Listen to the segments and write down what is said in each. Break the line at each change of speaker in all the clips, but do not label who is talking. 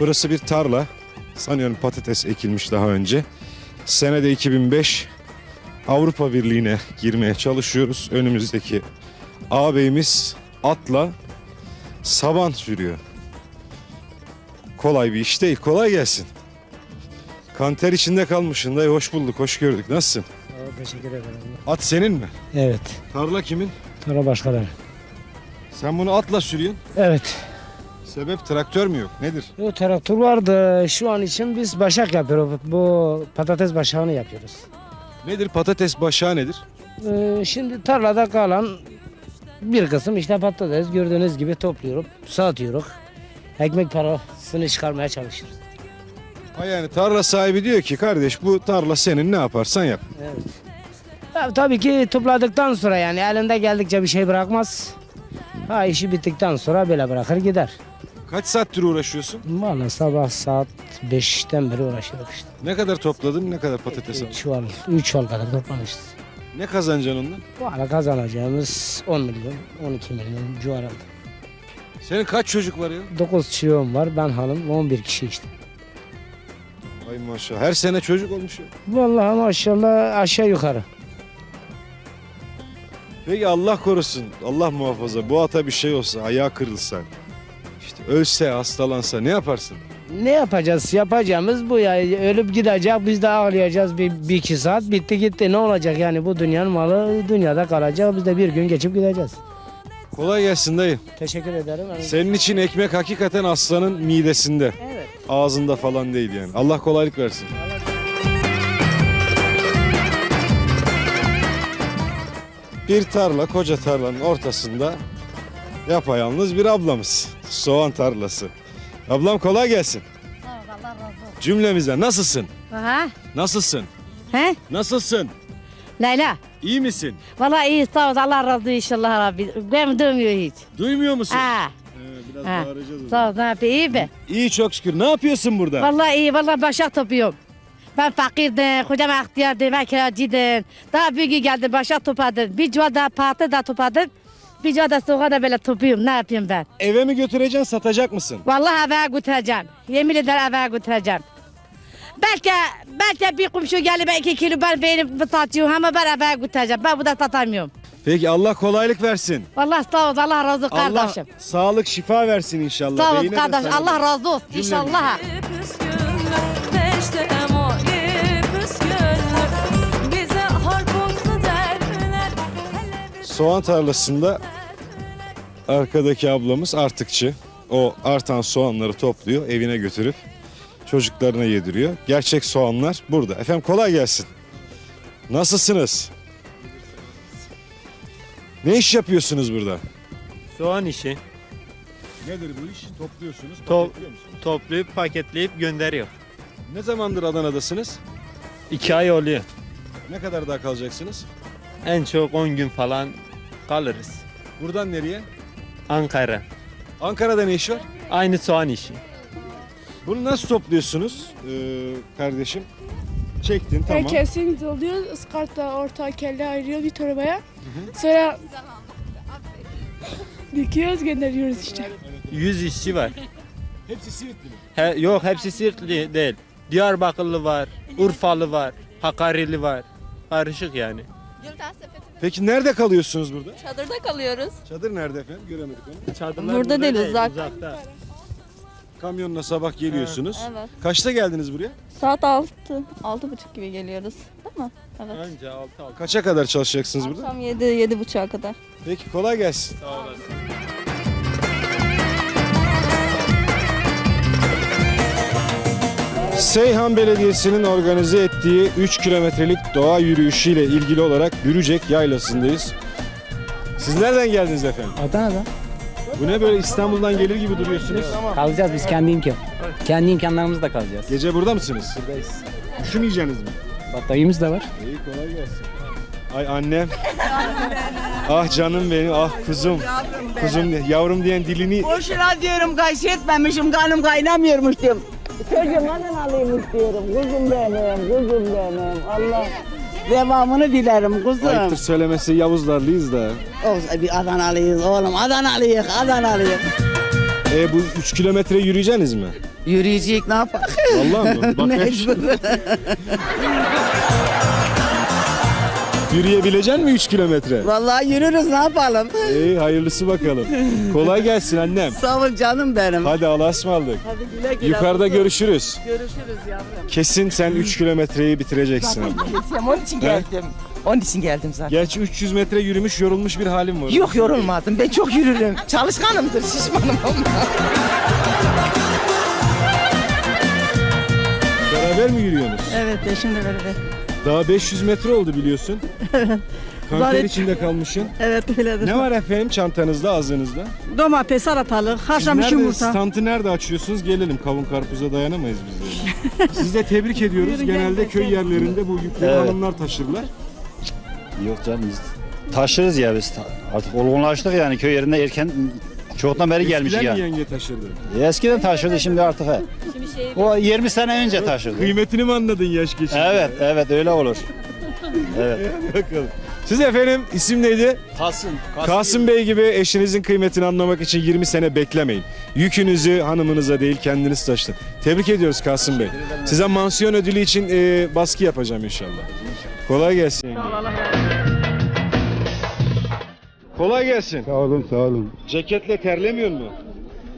Burası bir tarla. Sanıyorum patates ekilmiş daha önce. Senede 2005 Avrupa Birliği'ne girmeye çalışıyoruz. Önümüzdeki ağabeyimiz atla saban sürüyor. Kolay bir iş değil. Kolay gelsin. Kanter içinde kalmışsın dayı. Hoş bulduk, hoş gördük. Nasılsın?
Ol, teşekkür ederim.
At senin mi?
Evet.
Tarla kimin?
Sonra başkaları.
Sen bunu atla sürüyorsun.
Evet.
Sebep traktör mü yok? Nedir?
Bu traktör vardı. Şu an için biz başak yapıyoruz. Bu patates başağını yapıyoruz.
Nedir? Patates başağı nedir?
Ee, şimdi tarlada kalan bir kısım işte patates gördüğünüz gibi topluyoruz, satıyoruz. Ekmek parasını çıkarmaya çalışıyoruz.
Ha yani tarla sahibi diyor ki kardeş bu tarla senin ne yaparsan yap.
Evet. Ya, tabii ki topladıktan sonra yani elinde geldikçe bir şey bırakmaz. Ha işi bittikten sonra böyle bırakır gider.
Kaç saattir uğraşıyorsun?
Vallahi sabah saat 5'ten beri uğraşıyoruz işte.
Ne kadar topladın? Ne kadar patates aldın?
3 çuval, 3 çuval kadar toplamışız.
Ne kazanacaksın ondan?
Bu ara kazanacağımız 10 milyon, 12 milyon civarında.
Senin kaç çocuk var ya?
9 çocuğum var, ben hanım 11 kişi işte.
Ay maşallah. Her sene çocuk olmuş ya.
Vallahi maşallah aşağı yukarı.
Peki Allah korusun. Allah muhafaza. Bu ata bir şey olsa, ayağı kırılsa. İşte ölse, hastalansa ne yaparsın?
Ne yapacağız? Yapacağımız bu ya. Ölüp gidecek, biz de ağlayacağız bir, bir iki saat. Bitti gitti. Ne olacak yani bu dünyanın malı dünyada kalacak. Biz de bir gün geçip gideceğiz.
Kolay gelsin dayı.
Teşekkür ederim.
Senin için ekmek hakikaten aslanın midesinde.
Evet.
Ağzında falan değil yani. Allah kolaylık versin. Bir tarla, koca tarlanın ortasında yapayalnız bir ablamız. Soğan tarlası. Ablam kolay gelsin. Cümlemize nasılsın?
Ha?
Nasılsın?
He?
Nasılsın?
Leyla.
İyi misin?
Vallahi iyi sağ ol. Allah razı olsun inşallah Rabbi. Ben duymuyor hiç.
Duymuyor musun?
Ha.
Ee, biraz
Ha.
bağıracağız.
Sağ ol. Ne yapayım? İyi mi?
İyi çok şükür. Ne yapıyorsun burada?
Vallahi iyi. Vallahi başak topluyorum. Ben fakirdim, kocam ihtiyardım, ben kiracıydım. Daha büyük geldi, başak topladım. Bir cuva da pahatı da topladım. Bir cuva da soğuğa da böyle topluyorum. Ne yapayım ben?
Eve mi götüreceksin, satacak mısın?
Vallahi eve götüreceğim. Yemin ederim eve götüreceğim. Belki, belki bir komşu gelip iki kilo ben verip satıyorum ama ben eve götüreceğim. Ben bu da satamıyorum.
Peki Allah kolaylık versin.
Vallahi sağ ol. Allah razı olsun
Allah
kardeşim.
sağlık, şifa versin inşallah.
Sağ ol
Beyine de
kardeş.
sağlık.
Allah razı olsun.
Cümlemiz.
İnşallah.
Soğan tarlasında arkadaki ablamız artıkçı. O artan soğanları topluyor, evine götürüp çocuklarına yediriyor. Gerçek soğanlar burada. Efendim kolay gelsin. Nasılsınız? Ne iş yapıyorsunuz burada?
Soğan işi
Nedir bu iş? Topluyorsunuz,
Top-
paketliyor musunuz?
toplayıp paketleyip gönderiyor.
Ne zamandır Adana'dasınız?
İki ay oluyor.
Ne kadar daha kalacaksınız?
En çok 10 gün falan kalırız.
Buradan nereye?
Ankara.
Ankara'da ne iş var?
Aynı soğan işi.
Bunu nasıl topluyorsunuz ee, kardeşim? Çektin tamam.
Tamam. Kesin doluyoruz. Iskartla orta kelle ayırıyor bir torbaya. Sonra dikiyoruz gönderiyoruz işte.
100 işçi var.
Hepsi Siirtli mi?
He, yok hepsi Siirtli değil. Diyarbakırlı var, Urfalı var, Hakkari'li var. Karışık yani.
Peki nerede kalıyorsunuz burada?
Çadırda kalıyoruz.
Çadır nerede efendim? Göremedik onu.
Çadırlar
Burada değil, uzak.
Uzakta.
Kamyonla sabah geliyorsunuz.
Evet.
Kaçta geldiniz buraya?
Saat 6, 6 buçuk gibi geliyoruz. Değil mi? Evet.
Önce 6 6.
Kaça kadar çalışacaksınız burada?
Akşam 7, 7 buçuğa kadar.
Peki kolay gelsin.
Sağ olasın.
Seyhan Belediyesi'nin organize ettiği 3 kilometrelik doğa yürüyüşüyle ilgili olarak Bürücek Yaylası'ndayız. Siz nereden geldiniz efendim?
Adana'da
Bu ne böyle İstanbul'dan gelir gibi duruyorsunuz?
kalacağız biz kendi imkan. Kendi imkanlarımızla kalacağız.
Gece burada mısınız? Buradayız. Üşümeyeceksiniz mi?
Battaniye'miz de var.
İyi kolay gelsin. Ay annem. ah canım benim, ah kuzum. Kuzum, diye- yavrum diyen dilini
Boşuna diyorum kaş etmemişim, kanım kaynamıyormuş diyorum. Çocuğumdan alayım diyorum. Kuzum benim, kuzum benim. Allah devamını dilerim kuzum.
ayıptır söylemesi Yavuzlarlıyız da.
Olsa bir Adanalıyız oğlum, Adanalıyız, Adanalıyız.
E bu 3 kilometre yürüyeceksiniz mi?
Yürüyecek ne yapalım?
Vallahi? Bak ben-
Mecbur.
Yürüyebilecek mi 3 kilometre?
Vallahi yürürüz ne yapalım?
İyi hayırlısı bakalım. Kolay gelsin annem.
Sağ ol canım benim.
Hadi Allah'a ısmarladık.
Hadi güle güle.
Yukarıda görüşürüz.
Görüşürüz yavrum.
Kesin sen 3 kilometreyi bitireceksin abi.
Geçeceğim, onun için geldim. Onun için geldim zaten.
Gerçi 300 metre yürümüş yorulmuş bir halim var.
Yok yorulmadım. Ben çok yürürüm. Çalışkanımdır, şişmanım ama.
Beraber mi yürüyorsunuz?
Evet eşimle beraber.
Daha 500 metre oldu biliyorsun. Kanter
Zaten-
içinde kalmışsın.
Evet öyledir.
Ne var efendim çantanızda ağzınızda?
Domates, salatalık, haşlanmış
nerede,
yumurta.
Stantı nerede açıyorsunuz? Gelelim kavun karpuza dayanamayız biz. yani. Sizi de tebrik ediyoruz.
Yürü,
Genelde
gel,
köy
gel.
yerlerinde bu yükleri
Evet.
hanımlar taşırlar.
Yok canım biz taşırız ya biz. Artık olgunlaştık yani köy yerinde erken çoktan beri gelmiş
Eskiden mi
yani.
yenge taşırdı?
Eskiden taşırdı şimdi artık he. O 20 sene önce taşırdı.
Kıymetini mi anladın yaş geçince?
Evet evet öyle olur. Evet.
Bakalım. Siz efendim isim neydi?
Kasım.
Kasım Bey gibi eşinizin kıymetini anlamak için 20 sene beklemeyin. Yükünüzü hanımınıza değil kendiniz taşıyın. Tebrik ediyoruz Kasım Bey. Size mansiyon ödülü için e, baskı yapacağım inşallah. Kolay gelsin. yenge. Kolay gelsin.
Sağ olun sağ olun.
Ceketle terlemiyor mu?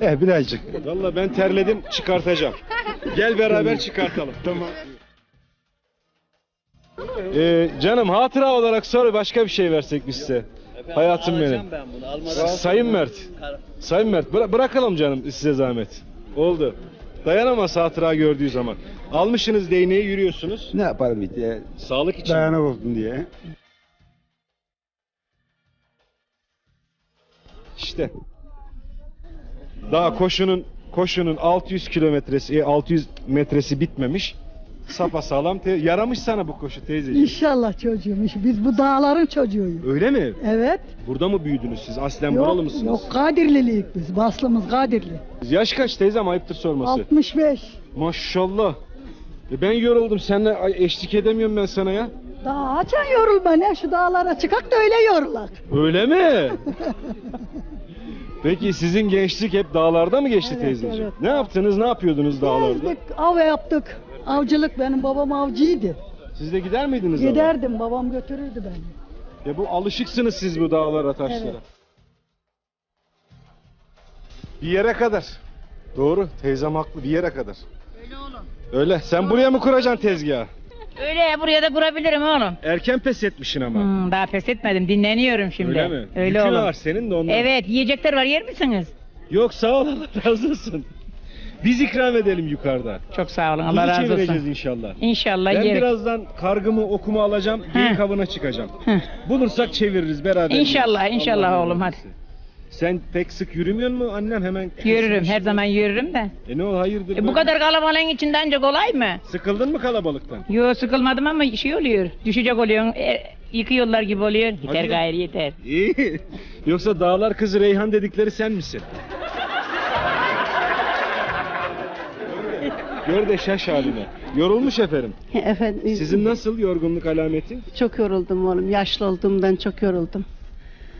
Eh birazcık.
Valla ben terledim çıkartacağım. Gel beraber çıkartalım. Tamam. Ee, canım hatıra olarak sonra başka bir şey versek biz size. Hayatım benim. Sayın Mert. Sayın Mert bıra- bırakalım canım size zahmet. Oldu. Dayanamaz hatıra gördüğü zaman. Almışsınız değneği yürüyorsunuz.
Ne yapalım işte
Sağlık için.
dayanak olsun diye.
İşte. Daha koşunun koşunun 600 kilometresi, e, 600 metresi bitmemiş. Sapa sağlam yaramış sana bu koşu teyzeciğim.
İnşallah çocuğumuş. Biz bu dağların çocuğuyuz.
Öyle mi?
Evet.
Burada mı büyüdünüz siz? Aslen buralı
Yok,
mısınız?
yok Kadirliliyik biz. Baslımız Kadirli.
Yaş kaç teyzem ayıptır sorması.
65.
Maşallah. E ben yoruldum. Seninle eşlik edemiyorum ben sana ya.
Daha açan yorulma ne? Şu dağlara çıkak da öyle yorulak.
Öyle mi? Peki sizin gençlik hep dağlarda mı geçti
Evet,
teyzeciğim?
evet.
Ne yaptınız? Ne yapıyordunuz dağlarda?
Gezdik, av yaptık. Avcılık benim babam avcıydı.
Siz de gider miydiniz? dağlara?
Giderdim babam götürürdü beni.
Ya bu alışıksınız siz bu dağlara, taşlara.
Evet.
Bir yere kadar. Doğru. Teyzem haklı. Bir yere kadar. Öyle oğlum. Öyle. Sen buraya mı kuracaksın tezgahı?
Öyle buraya da kurabilirim oğlum.
Erken pes etmişsin ama.
Hmm, daha pes etmedim dinleniyorum şimdi.
Öyle mi?
Öyle
Yükün
oğlum.
var senin de ondan.
Evet yiyecekler var yer misiniz?
Yok sağ ol Allah razı olsun. Biz ikram edelim yukarıda.
Çok sağ olun
Kuzu
Allah razı
çevireceğiz
olsun.
inşallah.
İnşallah
Ben
yeriz.
birazdan kargımı okumu alacağım. Geyik
Heh.
avına çıkacağım.
Heh.
Bulursak çeviririz beraber.
İnşallah, inşallah
Allah'ın
oğlum,
izniyle. Sen pek sık yürümüyor mu annem hemen?
Yürürüm her zaman yürürüm de.
E ne ol hayırdır?
E, bu
böyle?
kadar kalabalığın içinde ancak kolay mı?
Sıkıldın mı kalabalıktan?
Yo sıkılmadım ama şey oluyor. Düşecek oluyorsun. E, yıkıyorlar gibi oluyor. Yeter
Hadi.
gayrı yeter.
İyi. Yoksa dağlar kızı Reyhan dedikleri sen misin? Gör de şaş haline. Yorulmuş efendim.
Efendim
Sizin nasıl yorgunluk alameti?
çok yoruldum oğlum. Yaşlı olduğumdan çok yoruldum.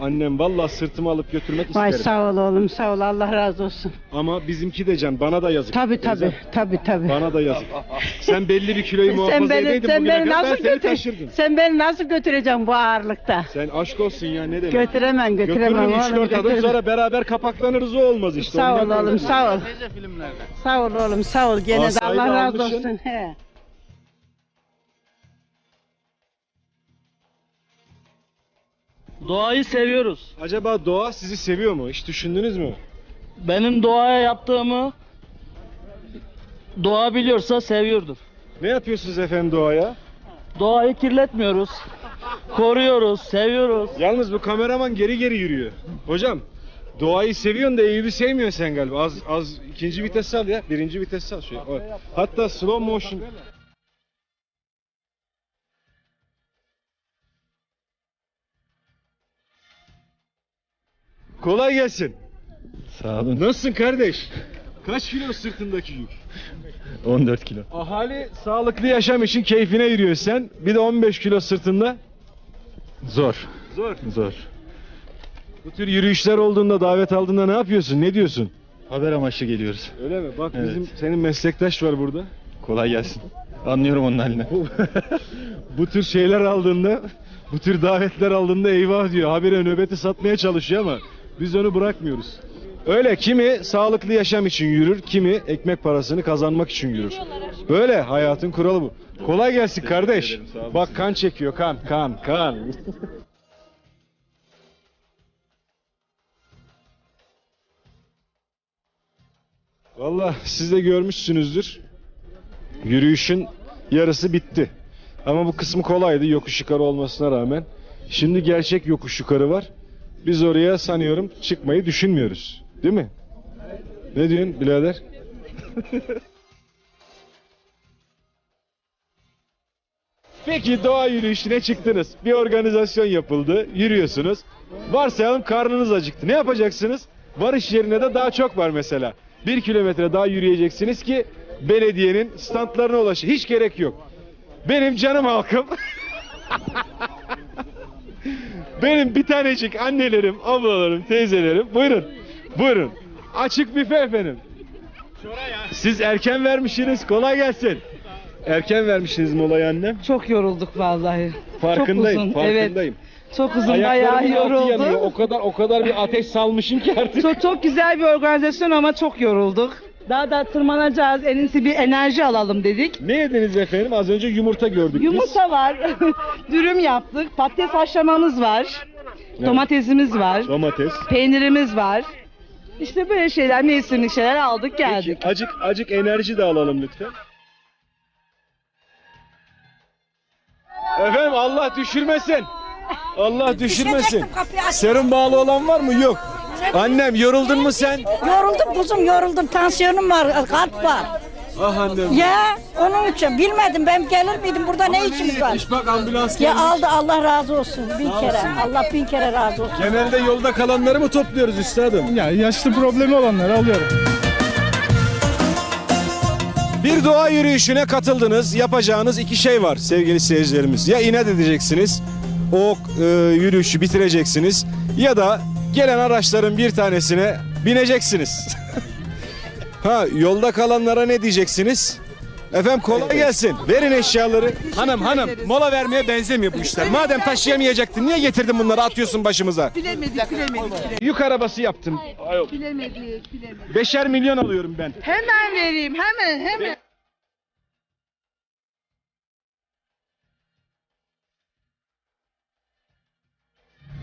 Annem vallahi sırtımı alıp götürmek
Vay
isterim.
sağ ol oğlum sağ ol Allah razı olsun.
Ama bizimki de can bana da yazık.
Tabi tabi
Teyzem,
tabi tabi.
Bana da yazık. Sen belli bir kiloyu muhafaza
Sen beni,
edeydin
sen
bugüne
beni
kadar ben
nasıl
seni
götür,
taşırdım.
sen beni nasıl götüreceksin bu ağırlıkta?
Sen aşk olsun ya ne demek.
Götüremem götüremem
Götürürüm
oğlum
3-4 adım
götüremem.
sonra beraber kapaklanırız o olmaz işte.
Sağ ol
Ondan
oğlum sağ ol. Sağ ol oğlum sağ ol gene de
Asayı
Allah razı
almışsın.
olsun. He.
Doğayı seviyoruz.
Acaba doğa sizi seviyor mu? Hiç düşündünüz mü?
Benim doğaya yaptığımı doğa biliyorsa seviyordur.
Ne yapıyorsunuz efendim doğaya?
Doğayı kirletmiyoruz. Koruyoruz, seviyoruz.
Yalnız bu kameraman geri geri yürüyor. Hocam doğayı seviyorsun da Eyüp'ü sevmiyorsun sen galiba. Az az ikinci vites al ya. Birinci vites al. Şöyle. Hatta slow motion. Kolay gelsin.
Sağ olun.
Nasılsın kardeş? Kaç kilo sırtındaki yük?
14 kilo.
Ahali sağlıklı yaşam için keyfine yürüyor sen. Bir de 15 kilo sırtında.
Zor.
Zor.
Zor.
Bu tür yürüyüşler olduğunda davet aldığında ne yapıyorsun? Ne diyorsun?
Haber amaçlı geliyoruz.
Öyle mi? Bak
Evet.
bizim senin meslektaş var burada.
Kolay gelsin. Anlıyorum onun haline.
bu tür şeyler aldığında, bu tür davetler aldığında eyvah diyor. Habire nöbeti satmaya çalışıyor ama biz onu bırakmıyoruz. Öyle kimi sağlıklı yaşam için yürür, kimi ekmek parasını kazanmak için yürür. Böyle hayatın kuralı bu. Kolay gelsin kardeş. Bak kan çekiyor kan, kan, kan. Valla siz de görmüşsünüzdür. Yürüyüşün yarısı bitti. Ama bu kısmı kolaydı yokuş yukarı olmasına rağmen. Şimdi gerçek yokuş yukarı var. Biz oraya sanıyorum çıkmayı düşünmüyoruz. Değil mi? Ne diyorsun birader? Peki doğa yürüyüşüne çıktınız. Bir organizasyon yapıldı. Yürüyorsunuz. Varsayalım karnınız acıktı. Ne yapacaksınız? Varış yerine de daha çok var mesela. Bir kilometre daha yürüyeceksiniz ki belediyenin standlarına ulaşın. Hiç gerek yok. Benim canım halkım. Benim bir tanecik annelerim, ablalarım, teyzelerim. Buyurun. Buyurun. Açık büfe efendim. Siz erken vermişsiniz. Kolay gelsin. Erken vermişsiniz molayı annem.
Çok yorulduk vallahi.
Farkındayım,
uzun,
farkındayım.
Çok uzun bayağı
Ayaklarımın altı yanıyor.
yorulduk.
O kadar o kadar bir ateş salmışım ki artık.
Çok, çok güzel bir organizasyon ama çok yorulduk. Daha da tırmanacağız. En iyisi bir enerji alalım dedik.
Ne yediniz efendim? Az önce yumurta gördük biz.
Yumurta var. Dürüm yaptık. Patates haşlamamız var. Domatesimiz var.
Domates.
Peynirimiz var. İşte böyle şeyler, mevsimlik şeyler aldık geldik.
Peki, acık acık enerji de alalım lütfen. Efendim Allah düşürmesin. Allah düşürmesin. Serum bağlı olan var mı? Yok. Annem yoruldun mu sen?
Yoruldum kuzum yoruldum. Tansiyonum var, kalp var.
Ah annem.
Ya onun için bilmedim ben gelir miydim burada ne işimiz var?
İş bak ambulans
Ya
gelmiş.
aldı Allah razı olsun bin kere. Allah bin kere razı olsun.
Genelde yolda kalanları mı topluyoruz üstadım?
Ya yaşlı problemi olanları alıyorum.
Bir doğa yürüyüşüne katıldınız. Yapacağınız iki şey var sevgili seyircilerimiz. Ya inat edeceksiniz, o e, yürüyüşü bitireceksiniz ya da gelen araçların bir tanesine bineceksiniz. ha yolda kalanlara ne diyeceksiniz? Efendim kolay gelsin. Verin eşyaları. Hanım hanım mola vermeye benzemiyor bu işler. Madem taşıyamayacaktın niye getirdin bunları atıyorsun başımıza?
Bilemedik, bilemedik.
Yük arabası yaptım.
Bilemedik, bilemedik.
Beşer milyon alıyorum ben.
Hemen vereyim, hemen, hemen.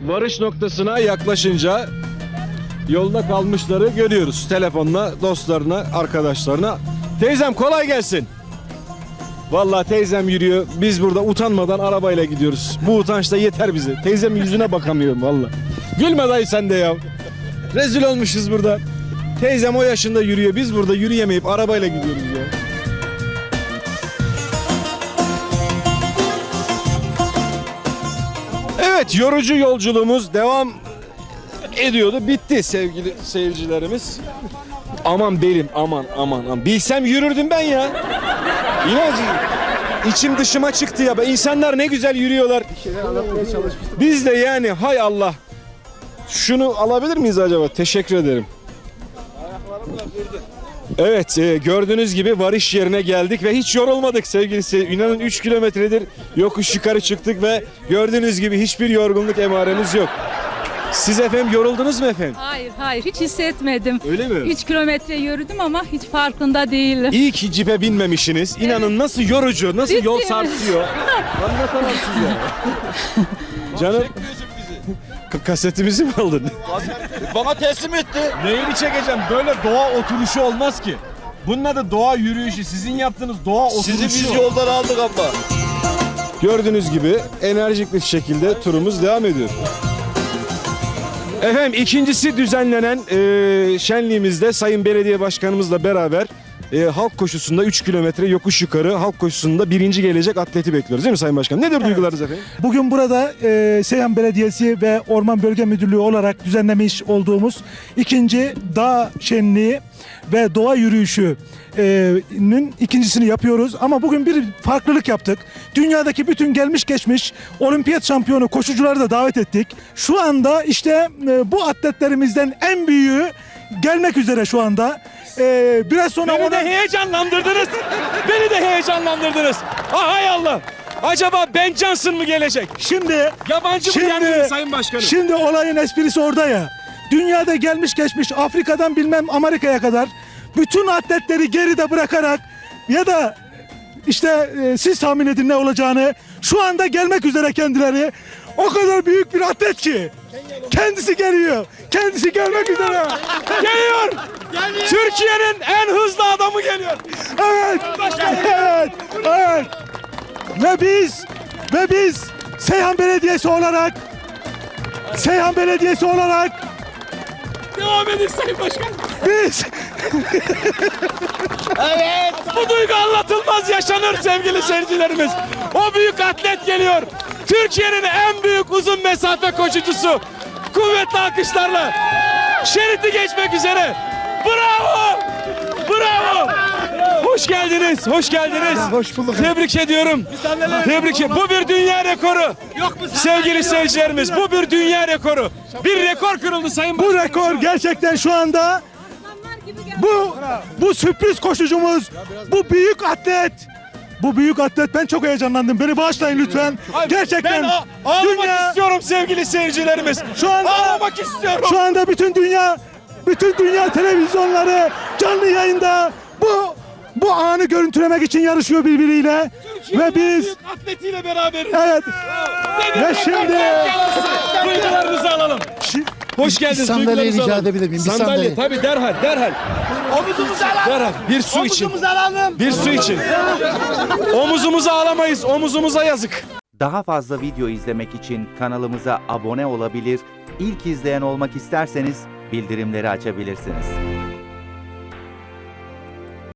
Varış noktasına yaklaşınca yolda kalmışları görüyoruz. Telefonla dostlarına, arkadaşlarına. Teyzem kolay gelsin. Vallahi teyzem yürüyor. Biz burada utanmadan arabayla gidiyoruz. Bu utanç da yeter bize. Teyzemin yüzüne bakamıyorum vallahi. Gülme dayı sen de ya. Rezil olmuşuz burada. Teyzem o yaşında yürüyor. Biz burada yürüyemeyip arabayla gidiyoruz ya. Evet yorucu yolculuğumuz devam ediyordu. Bitti sevgili seyircilerimiz. Aman belim aman aman aman. Bilsem yürürdüm ben ya. İnacı. İçim dışıma çıktı ya. İnsanlar ne güzel yürüyorlar. Biz de yani hay Allah. Şunu alabilir miyiz acaba? Teşekkür ederim. Evet e, gördüğünüz gibi varış yerine geldik ve hiç yorulmadık sevgili seyirciler. İnanın 3 kilometredir yokuş yukarı çıktık ve gördüğünüz gibi hiçbir yorgunluk emaremiz yok. Siz efendim yoruldunuz mu efendim?
Hayır hayır hiç hissetmedim.
Öyle mi?
3 kilometre yürüdüm ama hiç farkında değilim.
İyi ki cipe binmemişsiniz. İnanın nasıl yorucu, nasıl yol
Ciddi mi?
sarsıyor. Anlatamam size. Canım. K- kasetimizi mi aldın?
Bana teslim etti.
Neyini çekeceğim? Böyle doğa oturuşu olmaz ki. Bunun adı doğa yürüyüşü. Sizin yaptığınız doğa oturuşu.
Sizi biz yoldan aldık abla.
Gördüğünüz gibi enerjik bir şekilde turumuz devam ediyor. Efendim ikincisi düzenlenen e, şenliğimizde Sayın Belediye Başkanımızla beraber e, halk koşusunda 3 kilometre yokuş yukarı halk koşusunda birinci gelecek atleti bekliyoruz değil mi Sayın Başkan? Nedir duygularınız efendim?
Bugün burada e, Seyhan Belediyesi ve Orman Bölge Müdürlüğü olarak düzenlemiş olduğumuz ikinci dağ şenliği ve doğa yürüyüşünün ikincisini yapıyoruz. Ama bugün bir farklılık yaptık. Dünyadaki bütün gelmiş geçmiş olimpiyat şampiyonu koşucuları da davet ettik. Şu anda işte e, bu atletlerimizden en büyüğü gelmek üzere şu anda. Ee, biraz sonra
Beni
ona-
de heyecanlandırdınız. Beni de heyecanlandırdınız. Ah hay Allah. Acaba Ben Johnson mı gelecek?
Şimdi
Yabancı mı
Şimdi-
yendi Sayın Başkanım?
Şimdi olayın esprisi orada ya. Dünyada gelmiş geçmiş Afrika'dan bilmem Amerika'ya kadar bütün atletleri geride bırakarak ya da işte e, siz tahmin edin ne olacağını şu anda gelmek üzere kendileri. O kadar büyük bir atlet ki. Kendisi geliyor. Kendisi gelmek üzere.
Geliyor. Türkiye'nin en hızlı adamı geliyor.
Evet. Evet. Evet. Ve biz ve biz Seyhan Belediyesi olarak Seyhan Belediyesi olarak
Devam edin Sayın Başkan.
Biz
Evet. Bu duygu anlatılmaz yaşanır sevgili seyircilerimiz. O büyük atlet geliyor. Türkiye'nin en büyük uzun mesafe koşucusu. Kuvvetli alkışlarla. Şeridi geçmek üzere. Bravo. Bravo. Hoş geldiniz. Hoş geldiniz.
Hoş bulduk.
Tebrik ediyorum. Tebrik ederim. Bu bir dünya rekoru. Sevgili seyircilerimiz bu bir dünya rekoru. Bir rekor kırıldı Sayın
bu
Başkanım.
rekor gerçekten şu anda bu bu sürpriz koşucumuz bu büyük atlet bu büyük atlet ben çok heyecanlandım. Beni bağışlayın lütfen. Gerçekten
ben ağlamak
dünya
istiyorum sevgili seyircilerimiz.
Şu anda-
ağlamak istiyorum.
Şu anda bütün dünya bütün dünya televizyonları canlı yayında bu bu anı görüntülemek için yarışıyor birbiriyle ve biz
büyük atletiyle beraberiz.
evet ve şimdi
Duygularınızı alalım. Hoş geldiniz.
sandalye
duygularınızı
rica
alalım.
edebilir miyim? Bir
Sandalye.
sandalye.
Tabii derhal derhal.
Omuzumuzu alalım.
Derhal. Bir su için.
Omuzumuzu alalım.
Bir su için. Omuzumuza alamayız. Omuzumuza yazık.
Daha fazla video izlemek için kanalımıza abone olabilir, ilk izleyen olmak isterseniz bildirimleri açabilirsiniz.